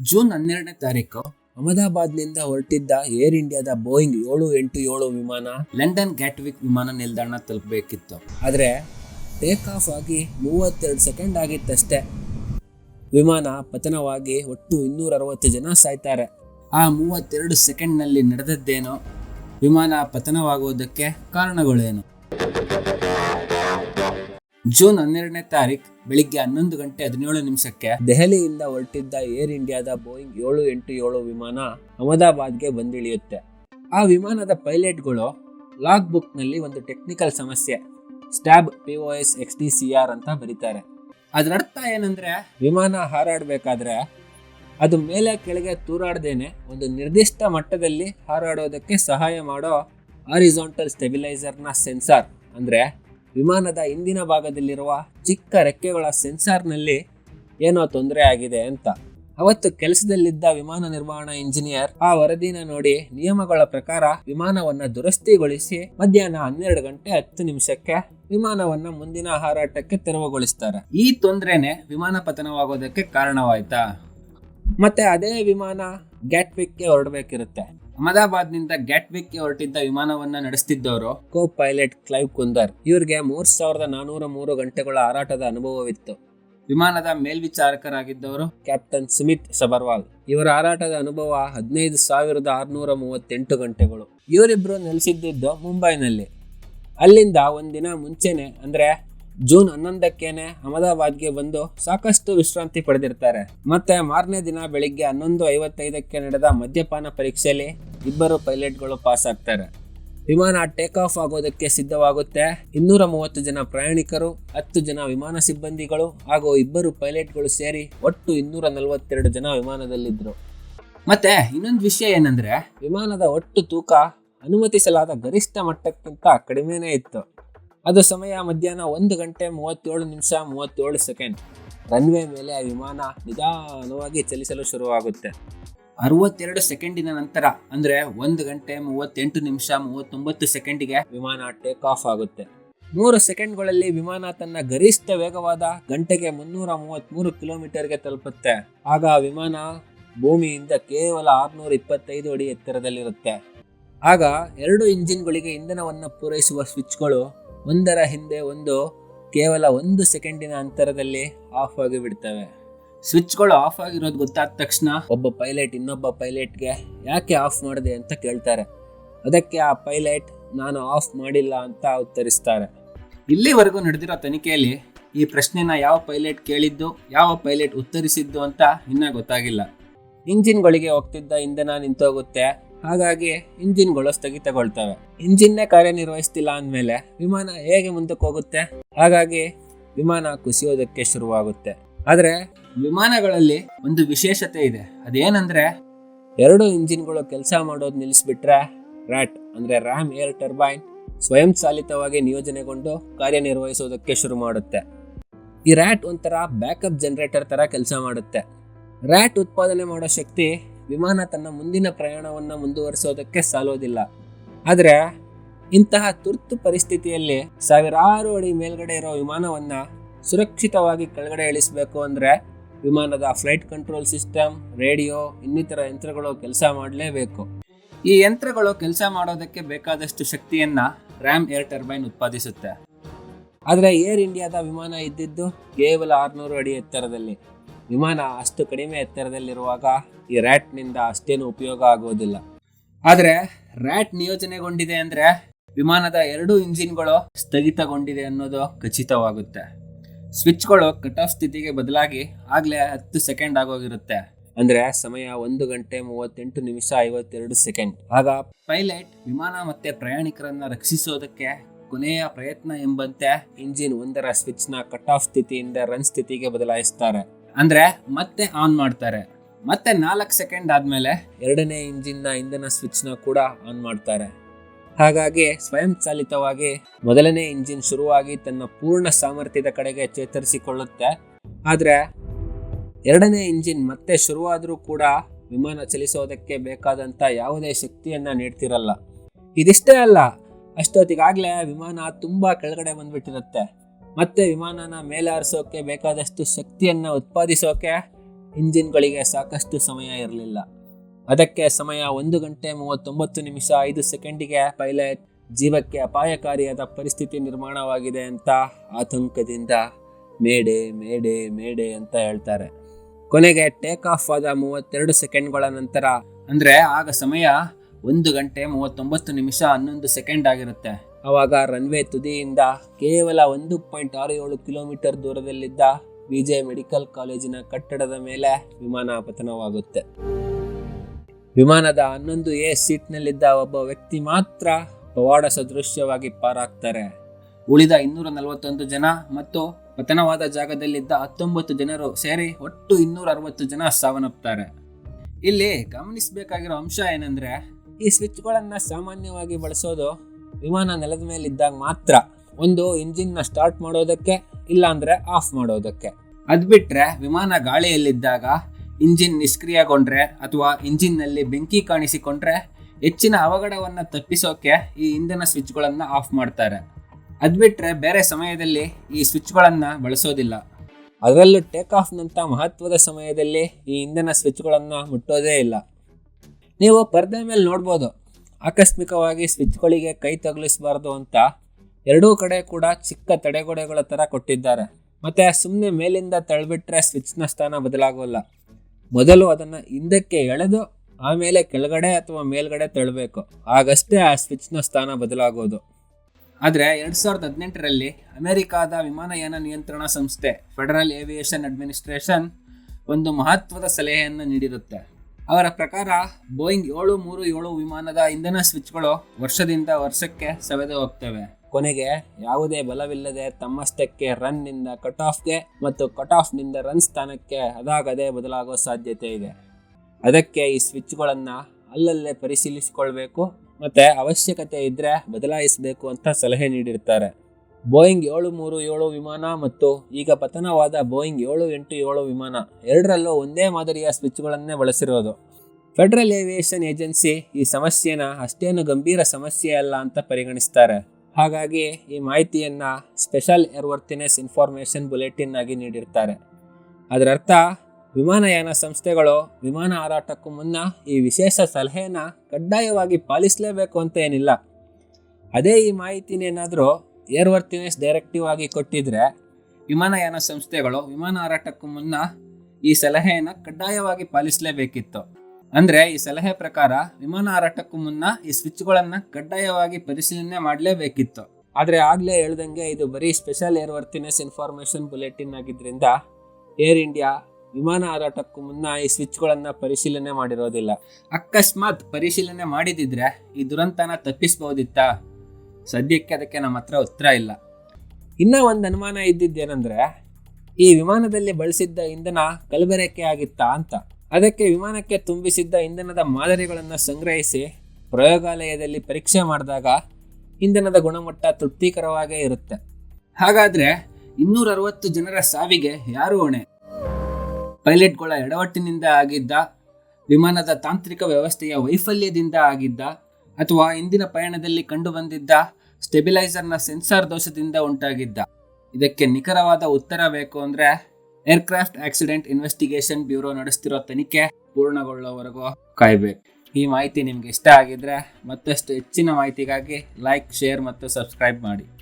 June ಹನ್ನೆರಡನೇ ತಾರೀಕು ಅಹಮದಾಬಾದ್ನಿಂದ ಹೊರಟಿದ್ದ ಏರ್ ಇಂಡಿಯಾದ ಬೋಯಿಂಗ್ ಏಳು ಎಂಟು ಏಳು ವಿಮಾನ ಲಂಡನ್ ಗ್ಯಾಟ್ವಿಕ್ ವಿಮಾನ ನಿಲ್ದಾಣ ತಲುಪಬೇಕಿತ್ತು. ಆದರೆ ಟೇಕ್ ಆಫ್ ಆಗಿ ಮೂವತ್ತೆರಡು ಸೆಕೆಂಡ್ ಆಗಿತ್ತಷ್ಟೇ. ವಿಮಾನ ಪತನವಾಗಿ ಒಟ್ಟು ಇನ್ನೂರ ಅರವತ್ತು ಜನ ಸಾಯ್ತಾರೆ. ಆ ಮೂವತ್ತೆರಡು ಸೆಕೆಂಡ್ನಲ್ಲಿ ನಡೆದದ್ದೇನು? ವಿಮಾನ ಪತನವಾಗುವುದಕ್ಕೆ ಕಾರಣಗಳೇನು? ಜೂನ್ ಹನ್ನೆರಡನೇ ತಾರೀಕು ಬೆಳಿಗ್ಗೆ ಹನ್ನೊಂದು ಗಂಟೆ ಹದಿನೇಳು ನಿಮಿಷಕ್ಕೆ ದೆಹಲಿಯಿಂದ ಹೊರಟಿದ್ದ ಏರ್ ಇಂಡಿಯಾದ ಬೋಯಿಂಗ್ ಏಳು ಎಂಟು ಏಳು ವಿಮಾನ ಅಹಮದಾಬಾದ್ಗೆ ಬಂದಿಳಿಯುತ್ತೆ. ಆ ವಿಮಾನದ ಪೈಲಟ್ಗಳು ಲಾಗ್ ಬುಕ್ನಲ್ಲಿ ಒಂದು ಟೆಕ್ನಿಕಲ್ ಸಮಸ್ಯೆ, stab P O S X D C R ಅಂತ ಬರೀತಾರೆ. ಅದರ ಅರ್ಥ ಏನಂದ್ರೆ, ವಿಮಾನ ಹಾರಾಡಬೇಕಾದ್ರೆ ಅದು ಮೇಲೆ ಕೆಳಗೆ ತೂರಾಡ್ದೇನೆ ಒಂದು ನಿರ್ದಿಷ್ಟ ಮಟ್ಟದಲ್ಲಿ ಹಾರಾಡೋದಕ್ಕೆ ಸಹಾಯ ಮಾಡೋ ಆರಿಜಾಂಟಲ್ ಸ್ಟೆಬಿಲೈಸರ್ನ ಸೆನ್ಸಾರ್ ಅಂದರೆ ವಿಮಾನದ ಹಿಂದಿನ ಭಾಗದಲ್ಲಿರುವ ಚಿಕ್ಕ ರೆಕ್ಕೆಗಳ ಸೆನ್ಸಾರ್ನಲ್ಲಿ ಏನೋ ತೊಂದರೆ ಆಗಿದೆ ಅಂತ. ಅವತ್ತು ಕೆಲಸದಲ್ಲಿದ್ದ ವಿಮಾನ ನಿರ್ವಹಣಾ ಇಂಜಿನಿಯರ್ ಆ ವರದಿನ ನೋಡಿ ನಿಯಮಗಳ ಪ್ರಕಾರ ವಿಮಾನವನ್ನ ದುರಸ್ತಿಗೊಳಿಸಿ ಮಧ್ಯಾಹ್ನ ಹನ್ನೆರಡು ಗಂಟೆ ಹತ್ತು ನಿಮಿಷಕ್ಕೆ ವಿಮಾನವನ್ನ ಮುಂದಿನ ಹಾರಾಟಕ್ಕೆ ತೆರವುಗೊಳಿಸ್ತಾರೆ. ಈ ತೊಂದರೆನೆ ವಿಮಾನ ಪತನವಾಗೋದಕ್ಕೆ ಕಾರಣವಾಯ್ತಾ? ಮತ್ತೆ ಅದೇ ವಿಮಾನ ಗ್ಯಾಟ್ವಿಕ್ಗೆ ಹೊರಡಬೇಕಿರುತ್ತೆ. ಅಹಮದಾಬಾದ್ನಿಂದ ಗ್ಯಾಟ್ವಿಕ್ಗೆ ಹೊರಟಿದ್ದ ವಿಮಾನವನ್ನ ನಡೆಸುತ್ತಿದ್ದವರು ಕೋ ಪೈಲಟ್ ಕ್ಲೈವ್ ಕುಂದರ್. ಇವರಿಗೆ ಮೂರ್ ಸಾವಿರದ ನಾನೂರ ಮೂರು ಗಂಟೆಗಳ ಹಾರಾಟದ ಅನುಭವವಿತ್ತು. ವಿಮಾನದ ಮೇಲ್ವಿಚಾರಕರಾಗಿದ್ದವರು ಕ್ಯಾಪ್ಟನ್ ಸುಮಿತ್ ಸಬರ್ವಾಲ್. ಇವರ ಹಾರಾಟದ ಅನುಭವ ಹದಿನೈದು ಸಾವಿರದ ಆರುನೂರ ಮೂವತ್ತೆಂಟು ಗಂಟೆಗಳು. ಇವರಿಬ್ರು ನೆಲೆಸಿದ್ದಿದ್ದು ಮುಂಬೈನಲ್ಲಿ. ಅಲ್ಲಿಂದ ಒಂದಿನ ಮುಂಚೆನೆ, ಅಂದ್ರೆ ಜೂನ್ ಹನ್ನೊಂದಕ್ಕೇನೆ ಅಹಮದಾಬಾದ್ಗೆ ಬಂದು ಸಾಕಷ್ಟು ವಿಶ್ರಾಂತಿ ಪಡೆದಿರ್ತಾರೆ. ಮತ್ತೆ ಮಾರನೇ ದಿನ ಬೆಳಿಗ್ಗೆ ಹನ್ನೊಂದು ಐವತ್ತೈದಕ್ಕೆ ನಡೆದ ಮದ್ಯಪಾನ ಪರೀಕ್ಷೆಯಲ್ಲಿ ಇಬ್ಬರು ಪೈಲಟ್ಗಳು ಪಾಸ್ ಆಗ್ತಾರೆ ವಿಮಾನ ಟೇಕ್ ಆಫ್ ಆಗೋದಕ್ಕೆ ಸಿದ್ಧವಾಗುತ್ತೆ. ಇನ್ನೂರ ಮೂವತ್ತು ಜನ ಪ್ರಯಾಣಿಕರು, ಹತ್ತು ಜನ ವಿಮಾನ ಸಿಬ್ಬಂದಿಗಳು ಹಾಗೂ ಇಬ್ಬರು ಪೈಲಟ್ಗಳು ಸೇರಿ ಒಟ್ಟು ಇನ್ನೂರ ನಲವತ್ತೆರಡು ಜನ ವಿಮಾನದಲ್ಲಿದ್ದರು. ಮತ್ತೆ ಇನ್ನೊಂದು ವಿಷಯ ಏನಂದ್ರೆ, ವಿಮಾನದ ಒಟ್ಟು ತೂಕ ಅನುಮತಿಸಲಾದ ಗರಿಷ್ಠ ಮಟ್ಟಕ್ಕಿಂತ ಕಡಿಮೆನೇ ಇತ್ತು. ಅದು ಸಮಯ ಮಧ್ಯಾಹ್ನ ಒಂದು ಗಂಟೆ ಮೂವತ್ತೇಳು ನಿಮಿಷ ಮೂವತ್ತೇಳು ಸೆಕೆಂಡ್. ರನ್ವೇ ಮೇಲೆ ಆ ವಿಮಾನ ನಿಧಾನವಾಗಿ ಚಲಿಸಲು ಶುರುವಾಗುತ್ತೆ. ಅರವತ್ತೆರಡು ಸೆಕೆಂಡಿನ ನಂತರ, ಅಂದ್ರೆ ಒಂದು ಗಂಟೆ ಮೂವತ್ತೆಂಟು ನಿಮಿಷ ಮೂವತ್ತೊಂಬತ್ತು ಸೆಕೆಂಡಿಗೆ ವಿಮಾನ ಟೇಕ್ ಆಫ್ ಆಗುತ್ತೆ. ಮೂರು ಸೆಕೆಂಡ್ಗಳಲ್ಲಿ ವಿಮಾನ ತನ್ನ ಗರಿಷ್ಠ ವೇಗವಾದ ಗಂಟೆಗೆ ಮುನ್ನೂರ ಮೂವತ್ತ್ಮೂರು ಕಿಲೋಮೀಟರ್ಗೆ ತಲುಪುತ್ತೆ. ಆಗ ವಿಮಾನ ಭೂಮಿಯಿಂದ ಕೇವಲ ಆರುನೂರ ಇಪ್ಪತ್ತೈದು ಅಡಿ ಎತ್ತರದಲ್ಲಿರುತ್ತೆ. ಆಗ ಎರಡು ಇಂಜಿನ್ಗಳಿಗೆ ಇಂಧನವನ್ನು ಪೂರೈಸುವ ಸ್ವಿಚ್ಗಳು ಒಂದರ ಹಿಂದೆ ಒಂದು, ಕೇವಲ ಒಂದು ಸೆಕೆಂಡಿನ ಅಂತರದಲ್ಲಿ ಆಫ್ ಆಗಿ ಬಿಡ್ತವೆ. ಸ್ವಿಚ್ಗಳು ಆಫ್ ಆಗಿರೋದು ಗೊತ್ತಾದ ತಕ್ಷಣ ಒಬ್ಬ ಪೈಲಟ್ ಇನ್ನೊಬ್ಬ ಪೈಲಟ್ಗೆ ಯಾಕೆ ಆಫ್ ಮಾಡಿದೆ ಅಂತ ಕೇಳ್ತಾರೆ. ಅದಕ್ಕೆ ಆ ಪೈಲಟ್, ನಾನು ಆಫ್ ಮಾಡಿಲ್ಲ ಅಂತ ಉತ್ತರಿಸ್ತಾರೆ. ಇಲ್ಲಿವರೆಗೂ ನಡೆದಿರೋ ತನಿಖೆಯಲ್ಲಿ ಈ ಪ್ರಶ್ನೆನ ಯಾವ ಪೈಲಟ್ ಕೇಳಿದ್ದು, ಯಾವ ಪೈಲಟ್ ಉತ್ತರಿಸಿದ್ದು ಅಂತ ಇನ್ನೂ ಗೊತ್ತಾಗಿಲ್ಲ. ಇಂಜಿನ್ಗಳಿಗೆ ಹೋಗ್ತಿದ್ದ ಇಂಧನ ನಿಂತೋಗುತ್ತೆ. ಹಾಗಾಗಿ ಇಂಜಿನ್ಗಳು ಸ್ಥಗಿತಗೊಳ್ತವೆ. ಇಂಜಿನ್ನೇ ಕಾರ್ಯನಿರ್ವಹಿಸ್ತಿಲ್ಲ ಅಂದಮೇಲೆ ವಿಮಾನ ಹೇಗೆ ಮುಂದಕ್ಕೆ ಹೋಗುತ್ತೆ? ಹಾಗಾಗಿ ವಿಮಾನ ಕುಸಿಯೋದಕ್ಕೆ ಶುರುವಾಗುತ್ತೆ. ಆದರೆ ವಿಮಾನಗಳಲ್ಲಿ ಒಂದು ವಿಶೇಷತೆ ಇದೆ. ಅದೇನಂದ್ರೆ ಎರಡು ಇಂಜಿನ್ಗಳು ಕೆಲಸ ಮಾಡೋದು ನಿಲ್ಲಿಸ್ಬಿಟ್ರೆ ರ್ಯಾಟ್ ಅಂದ್ರೆ ರ್ಯಾಮ್ ಏರ್ ಟರ್ಬೈನ್ ಸ್ವಯಂ ಚಾಲಿತವಾಗಿ ನಿಯೋಜನೆಗೊಂಡು ಕಾರ್ಯನಿರ್ವಹಿಸೋದಕ್ಕೆ ಶುರು ಮಾಡುತ್ತೆ. ಈ ರ್ಯಾಟ್ ಒಂಥರ ಬ್ಯಾಕಪ್ ಜನರೇಟರ್ ತರ ಕೆಲಸ ಮಾಡುತ್ತೆ. ರ್ಯಾಟ್ ಉತ್ಪಾದನೆ ಮಾಡೋ ಶಕ್ತಿ ವಿಮಾನ ತನ್ನ ಮುಂದಿನ ಪ್ರಯಾಣವನ್ನು ಮುಂದುವರಿಸೋದಕ್ಕೆ ಸಾಲೋದಿಲ್ಲ. ಆದರೆ ಇಂತಹ ತುರ್ತು ಪರಿಸ್ಥಿತಿಯಲ್ಲಿ ಸಾವಿರಾರು ಅಡಿ ಮೇಲ್ಗಡೆ ಇರೋ ವಿಮಾನವನ್ನ ಸುರಕ್ಷಿತವಾಗಿ ಕೆಳಗಡೆ ಇಳಿಸಬೇಕು ಅಂದ್ರೆ ವಿಮಾನದ ಫ್ಲೈಟ್ ಕಂಟ್ರೋಲ್ ಸಿಸ್ಟಮ್ ರೇಡಿಯೋ ಇನ್ನಿತರ ಯಂತ್ರಗಳು ಕೆಲಸ ಮಾಡಲೇಬೇಕು. ಈ ಯಂತ್ರಗಳು ಕೆಲಸ ಮಾಡೋದಕ್ಕೆ ಬೇಕಾದಷ್ಟು ಶಕ್ತಿಯನ್ನ ರ್ಯಾಮ್ ಏರ್ ಟರ್ಬೈನ್ ಉತ್ಪಾದಿಸುತ್ತೆ. ಆದರೆ ಏರ್ ಇಂಡಿಯಾದ ವಿಮಾನ ಇದ್ದಿದ್ದು ಕೇವಲ ಆರುನೂರು ಅಡಿ ಎತ್ತರದಲ್ಲಿ. ವಿಮಾನ ಅಷ್ಟು ಕಡಿಮೆ ಎತ್ತರದಲ್ಲಿರುವಾಗ ಈ ರ್ಯಾಟ್ನಿಂದ ಅಷ್ಟೇನು ಉಪಯೋಗ ಆಗುವುದಿಲ್ಲ ಆದರೆ ರ್ಯಾಟ್ ನಿಯೋಜನೆಗೊಂಡಿದೆ ಅಂದರೆ ವಿಮಾನದ ಎರಡು ಇಂಜಿನ್ಗಳು ಸ್ಥಗಿತಗೊಂಡಿದೆ ಅನ್ನೋದು ಖಚಿತವಾಗುತ್ತೆ. ಸ್ವಿಚ್ಗಳು ಕಟ್ ಆಫ್ ಸ್ಥಿತಿಗೆ ಬದಲಾಗಿ ಆಗಲೇ ಹತ್ತು ಸೆಕೆಂಡ್ ಆಗೋಗಿರುತ್ತೆ. ಅಂದ್ರೆ ಸಮಯ ಒಂದು ಗಂಟೆ ಮೂವತ್ತೆಂಟು ನಿಮಿಷ ಐವತ್ತೆರಡು ಸೆಕೆಂಡ್ ಆಗ ಪೈಲಟ್ ವಿಮಾನ ಮತ್ತೆ ಪ್ರಯಾಣಿಕರನ್ನ ರಕ್ಷಿಸೋದಕ್ಕೆ ಕೊನೆಯ ಪ್ರಯತ್ನ ಎಂಬಂತೆ ಇಂಜಿನ್ ಒಂದರ ಸ್ವಿಚ್ನ ಕಟ್ ಆಫ್ ಸ್ಥಿತಿಯಿಂದ ರನ್ ಸ್ಥಿತಿಗೆ ಬದಲಾಯಿಸ್ತಾರೆ. ಅಂದ್ರೆ ಮತ್ತೆ ಆನ್ ಮಾಡ್ತಾರೆ. ಮತ್ತೆ ನಾಲ್ಕು ಸೆಕೆಂಡ್ ಆದ್ಮೇಲೆ ಎರಡನೇ ಇಂಜಿನ್ನ ಇಂಧನ ಸ್ವಿಚ್ನ ಕೂಡ ಆನ್ ಮಾಡ್ತಾರೆ. ಹಾಗಾಗಿ ಸ್ವಯಂ ಚಾಲಿತವಾಗಿ ಮೊದಲನೇ ಇಂಜಿನ್ ಶುರುವಾಗಿ ತನ್ನ ಪೂರ್ಣ ಸಾಮರ್ಥ್ಯದ ಕಡೆಗೆ ಚೇತರಿಸಿಕೊಳ್ಳುತ್ತೆ. ಆದರೆ ಎರಡನೇ ಇಂಜಿನ್ ಮತ್ತೆ ಶುರುವಾದರೂ ಕೂಡ ವಿಮಾನ ಚಲಿಸೋದಕ್ಕೆ ಬೇಕಾದಂಥ ಯಾವುದೇ ಶಕ್ತಿಯನ್ನ ನೀಡ್ತಿರಲ್ಲ. ಇದಿಷ್ಟೇ ಅಲ್ಲ, ಅಷ್ಟೊತ್ತಿಗಾಗಲೇ ವಿಮಾನ ತುಂಬ ಕೆಳಗಡೆ ಬಂದ್ಬಿಟ್ಟಿರುತ್ತೆ. ಮತ್ತೆ ವಿಮಾನನ ಮೇಲೆ ಹಾರಿಸೋಕೆ ಬೇಕಾದಷ್ಟು ಶಕ್ತಿಯನ್ನ ಉತ್ಪಾದಿಸೋಕೆ ಇಂಜಿನ್ಗಳಿಗೆ ಸಾಕಷ್ಟು ಸಮಯ ಇರಲಿಲ್ಲ. ಅದಕ್ಕೆ ಸಮಯ ಒಂದು ಗಂಟೆ ಮೂವತ್ತೊಂಬತ್ತು ನಿಮಿಷ ಐದು ಸೆಕೆಂಡಿಗೆ ಪೈಲಟ್ ಜೀವಕ್ಕೆ ಅಪಾಯಕಾರಿಯಾದ ಪರಿಸ್ಥಿತಿ ನಿರ್ಮಾಣವಾಗಿದೆ ಅಂತ ಆತಂಕದಿಂದ ಮೇಡೆ ಮೇಡೆ ಮೇಡೆ ಅಂತ ಹೇಳ್ತಾರೆ. ಕೊನೆಗೆ ಟೇಕ್ ಆಫ್ ಆದ ಮೂವತ್ತೆರಡು ಸೆಕೆಂಡ್ಗಳ ನಂತರ, ಅಂದರೆ ಆಗ ಸಮಯ ಒಂದು ಗಂಟೆ ಮೂವತ್ತೊಂಬತ್ತು ನಿಮಿಷ ಹನ್ನೊಂದು ಸೆಕೆಂಡ್ ಆಗಿರುತ್ತೆ. ಆವಾಗ ರನ್ವೇ ತುದಿಯಿಂದ ಕೇವಲ ಒಂದು ಪಾಯಿಂಟ್ ಆರು ಏಳು ಕಿಲೋಮೀಟರ್ ದೂರದಲ್ಲಿದ್ದ ವಿಜಯ್ ಮೆಡಿಕಲ್ ಕಾಲೇಜಿನ ಕಟ್ಟಡದ ಮೇಲೆ ವಿಮಾನ ಪತನವಾಗುತ್ತೆ ವಿಮಾನದ ಹನ್ನೊಂದು ಎ ಸೀಟ್ನಲ್ಲಿದ್ದ ಒಬ್ಬ ವ್ಯಕ್ತಿ ಮಾತ್ರ ಪವಾಡ ಸದೃಶ್ಯವಾಗಿ ಪಾರಾಗ್ತಾರೆ. ಉಳಿದ ಇನ್ನೂರ ನಲವತ್ತೊಂದು ಜನ ಮತ್ತು ಪತನವಾದ ಜಾಗದಲ್ಲಿದ್ದ ಹತ್ತೊಂಬತ್ತು ಜನರು ಸೇರಿ ಒಟ್ಟು ಇನ್ನೂರ ಅರವತ್ತು ಜನ ಸಾವನ್ನಪ್ತಾರೆ. ಇಲ್ಲಿ ಗಮನಿಸಬೇಕಾಗಿರೋ ಅಂಶ ಏನಂದ್ರೆ, ಈ ಸ್ವಿಚ್ಗಳನ್ನು ಸಾಮಾನ್ಯವಾಗಿ ಬಳಸೋದು ವಿಮಾನ ನೆಲದ ಮೇಲಿದ್ದಾಗ ಮಾತ್ರ. ಒಂದು ಇಂಜಿನ್ನ ಸ್ಟಾರ್ಟ್ ಮಾಡೋದಕ್ಕೆ, ಇಲ್ಲಾಂದರೆ ಆಫ್ ಮಾಡೋದಕ್ಕೆ. ಅದು ಬಿಟ್ಟರೆ ವಿಮಾನ ಗಾಳಿಯಲ್ಲಿದ್ದಾಗ ಇಂಜಿನ್ ನಿಷ್ಕ್ರಿಯಗೊಂಡ್ರೆ ಅಥವಾ ಇಂಜಿನ್ನಲ್ಲಿ ಬೆಂಕಿ ಕಾಣಿಸಿಕೊಂಡ್ರೆ ಹೆಚ್ಚಿನ ಅವಘಡವನ್ನು ತಪ್ಪಿಸೋಕೆ ಈ ಇಂಧನ ಸ್ವಿಚ್ಗಳನ್ನು ಆಫ್ ಮಾಡ್ತಾರೆ. ಅದು ಬಿಟ್ಟರೆ ಬೇರೆ ಸಮಯದಲ್ಲಿ ಈ ಸ್ವಿಚ್ಗಳನ್ನು ಬಳಸೋದಿಲ್ಲ. ಅದರಲ್ಲೂ ಟೇಕ್ ಆಫ್ನಂಥ ಮಹತ್ವದ ಸಮಯದಲ್ಲಿ ಈ ಇಂಧನ ಸ್ವಿಚ್ಗಳನ್ನು ಮುಟ್ಟೋದೇ ಇಲ್ಲ. ನೀವು ಪರ್ದೆ ಮೇಲೆ ನೋಡ್ಬೋದು, ಆಕಸ್ಮಿಕವಾಗಿ ಸ್ವಿಚ್ಗಳಿಗೆ ಕೈ ತಗುಲಿಸಬಾರ್ದು ಅಂತ ಎರಡೂ ಕಡೆ ಕೂಡ ಚಿಕ್ಕ ತಡೆಗೋಡೆಗಳ ಥರ ಕೊಟ್ಟಿದ್ದಾರೆ. ಮತ್ತೆ ಸುಮ್ಮನೆ ಮೇಲಿಂದ ತಳ್ಬಿಟ್ರೆ ಸ್ವಿಚ್ನ ಸ್ಥಾನ ಬದಲಾಗೋಲ್ಲ. ಮೊದಲು ಅದನ್ನು ಹಿಂದಕ್ಕೆ ಎಳೆದು ಆಮೇಲೆ ಕೆಳಗಡೆ ಅಥವಾ ಮೇಲ್ಗಡೆ ತಳ್ಳಬೇಕು ಆಗಷ್ಟೇ ಆ ಸ್ವಿಚ್ನ ಸ್ಥಾನ ಬದಲಾಗೋದು. ಆದರೆ ಎರಡು ಸಾವಿರದ ಹದಿನೆಂಟರಲ್ಲಿ ಅಮೆರಿಕಾದ ವಿಮಾನಯಾನ ನಿಯಂತ್ರಣ ಸಂಸ್ಥೆ, ಫೆಡರಲ್ ಏವಿಯೇಷನ್ ಅಡ್ಮಿನಿಸ್ಟ್ರೇಷನ್, ಒಂದು ಮಹತ್ವದ ಸಲಹೆಯನ್ನು ನೀಡಿರುತ್ತೆ. ಅವರ ಪ್ರಕಾರ ಬೋಯಿಂಗ್ ಏಳು ಮೂರು ಏಳು ವಿಮಾನದ ಇಂಧನ ಸ್ವಿಚ್ಗಳು ವರ್ಷದಿಂದ ವರ್ಷಕ್ಕೆ ಸವೆದು ಹೋಗ್ತವೆ. ಕೊನೆಗೆ ಯಾವುದೇ ಬಲವಿಲ್ಲದೆ ತಮ್ಮಷ್ಟಕ್ಕೆ ರನ್ನಿಂದ ಕಟ್ ಆಫ್ಗೆ ಮತ್ತು ಕಟ್ ಆಫ್ನಿಂದ ರನ್ ಸ್ಥಾನಕ್ಕೆ ಅದಾಗದೇ ಬದಲಾಗೋ ಸಾಧ್ಯತೆ ಇದೆ. ಅದಕ್ಕೆ ಈ ಸ್ವಿಚ್ಗಳನ್ನು ಅಲ್ಲಲ್ಲೇ ಪರಿಶೀಲಿಸಿಕೊಳ್ಬೇಕು ಮತ್ತೆ ಅವಶ್ಯಕತೆ ಇದ್ದರೆ ಬದಲಾಯಿಸಬೇಕು ಅಂತ ಸಲಹೆ ನೀಡಿರ್ತಾರೆ. ಬೋಯಿಂಗ್ ಏಳು ಮೂರು ಏಳು ವಿಮಾನ ಮತ್ತು ಈಗ ಪತನವಾದ ಬೋಯಿಂಗ್ ಏಳು ಎಂಟು ಏಳು ವಿಮಾನ ಎರಡರಲ್ಲೂ ಒಂದೇ ಮಾದರಿಯ ಸ್ವಿಚ್ಗಳನ್ನೇ ಬಳಸಿರೋದು. ಫೆಡರಲ್ ಏವಿಯೇಷನ್ ಏಜೆನ್ಸಿ ಈ ಸಮಸ್ಯೆನ ಅಷ್ಟೇನು ಗಂಭೀರ ಸಮಸ್ಯೆ ಅಲ್ಲ ಅಂತ ಪರಿಗಣಿಸ್ತಾರೆ. ಹಾಗಾಗಿ ಈ ಮಾಹಿತಿಯನ್ನು ಸ್ಪೆಷಲ್ ಏರ್ವರ್ತಿನೆಸ್ ಇನ್ಫಾರ್ಮೇಷನ್ ಬುಲೆಟಿನ್ ಆಗಿ ನೀಡಿರ್ತಾರೆ. ಅದರರ್ಥ, ವಿಮಾನಯಾನ ಸಂಸ್ಥೆಗಳು ವಿಮಾನ ಹಾರಾಟಕ್ಕೂ ಮುನ್ನ ಈ ವಿಶೇಷ ಸಲಹೆಯನ್ನು ಕಡ್ಡಾಯವಾಗಿ ಪಾಲಿಸಲೇಬೇಕು ಅಂತ ಏನಿಲ್ಲ. ಅದೇ ಈ ಮಾಹಿತಿನೇನಾದರೂ ಏರ್ವರ್ತಿನೆಸ್ ಡೈರೆಕ್ಟಿವ್ ಆಗಿ ಕೊಟ್ಟಿದ್ರೆ ವಿಮಾನಯಾನ ಸಂಸ್ಥೆಗಳು ವಿಮಾನ ಹಾರಾಟಕ್ಕೂ ಮುನ್ನ ಈ ಸಲಹೆಯನ್ನು ಕಡ್ಡಾಯವಾಗಿ ಪಾಲಿಸಲೇಬೇಕಿತ್ತು. ಅಂದ್ರೆ ಈ ಸಲಹೆ ಪ್ರಕಾರ ವಿಮಾನ ಹಾರಾಟಕ್ಕೂ ಮುನ್ನ ಈ ಸ್ವಿಚ್ಗಳನ್ನು ಕಡ್ಡಾಯವಾಗಿ ಪರಿಶೀಲನೆ ಮಾಡಲೇಬೇಕಿತ್ತು. ಆದರೆ ಆಗ್ಲೇ ಹೇಳ್ದಂಗೆ ಇದು ಬರೀ special airworthiness information bulletin ಆಗಿದ್ರಿಂದ ಏರ್ ಇಂಡಿಯಾ ವಿಮಾನ ಹಾರಾಟಕ್ಕೂ ಮುನ್ನ ಈ ಸ್ವಿಚ್ಗಳನ್ನು ಪರಿಶೀಲನೆ ಮಾಡಿರೋದಿಲ್ಲ. ಅಕಸ್ಮಾತ್ ಪರಿಶೀಲನೆ ಮಾಡಿದಿದ್ರೆ ಈ ದುರಂತನ ತಪ್ಪಿಸಬಹುದಿತ್ತಾ? ಸದ್ಯಕ್ಕೆ ಅದಕ್ಕೆ ನಮ್ಮ ಹತ್ರ ಉತ್ತರ ಇಲ್ಲ. ಇನ್ನ ಒಂದು ಅನುಮಾನ ಇದ್ದಿದ್ದೇನೆಂದ್ರೆ ಈ ವಿಮಾನದಲ್ಲಿ ಬಳಸಿದ್ದ ಇಂಧನ ಕಲಬೆರಕೆ ಆಗಿತ್ತಾ ಅಂತ. ಅದಕ್ಕೆ ವಿಮಾನಕ್ಕೆ ತುಂಬಿಸಿದ್ದ ಇಂಧನದ ಮಾದರಿಗಳನ್ನು ಸಂಗ್ರಹಿಸಿ ಪ್ರಯೋಗಾಲಯದಲ್ಲಿ ಪರೀಕ್ಷೆ ಮಾಡಿದಾಗ ಇಂಧನದ ಗುಣಮಟ್ಟ ತೃಪ್ತಿಕರವಾಗೇ ಇರುತ್ತೆ. ಹಾಗಾದ್ರೆ ಇನ್ನೂರ ಅರವತ್ತು ಜನರ ಸಾವಿಗೆ ಯಾರು ಹೊಣೆ? ಪೈಲಟ್ಗಳ ಎಡವಟ್ಟಿನಿಂದ ಆಗಿದ್ದ ವಿಮಾನದ ತಾಂತ್ರಿಕ ವ್ಯವಸ್ಥೆಯ ವೈಫಲ್ಯದಿಂದ ಆಗಿದ್ದ ಅಥವಾ ಇಂದಿನ ಪಯಣದಲ್ಲಿ ಕಂಡುಬಂದಿದ್ದ ಸ್ಟೆಬಿಲೈಸರ್ನ ಸೆನ್ಸಾರ್ ದೋಷದಿಂದ ಉಂಟಾಗಿದ್ದ. ಇದಕ್ಕೆ ನಿಖರವಾದ ಉತ್ತರ ಬೇಕು ಅಂದ್ರೆ ಏರ್ಕ್ರಾಫ್ಟ್ ಆಕ್ಸಿಡೆಂಟ್ ಇನ್ವೆಸ್ಟಿಗೇಷನ್ ಬ್ಯೂರೋ ನಡೆಸ್ತಿರೋ ತನಿಖೆ ಪೂರ್ಣಗೊಳ್ಳೋವರೆಗೂ ಕಾಯ್ಬೇಕು. ಈ ಮಾಹಿತಿ ನಿಮ್ಗೆ ಇಷ್ಟ ಆಗಿದ್ರೆ ಮತ್ತಷ್ಟು ಹೆಚ್ಚಿನ ಮಾಹಿತಿಗಾಗಿ ಲೈಕ್, ಶೇರ್ ಮತ್ತು ಸಬ್ಸ್ಕ್ರೈಬ್ ಮಾಡಿ.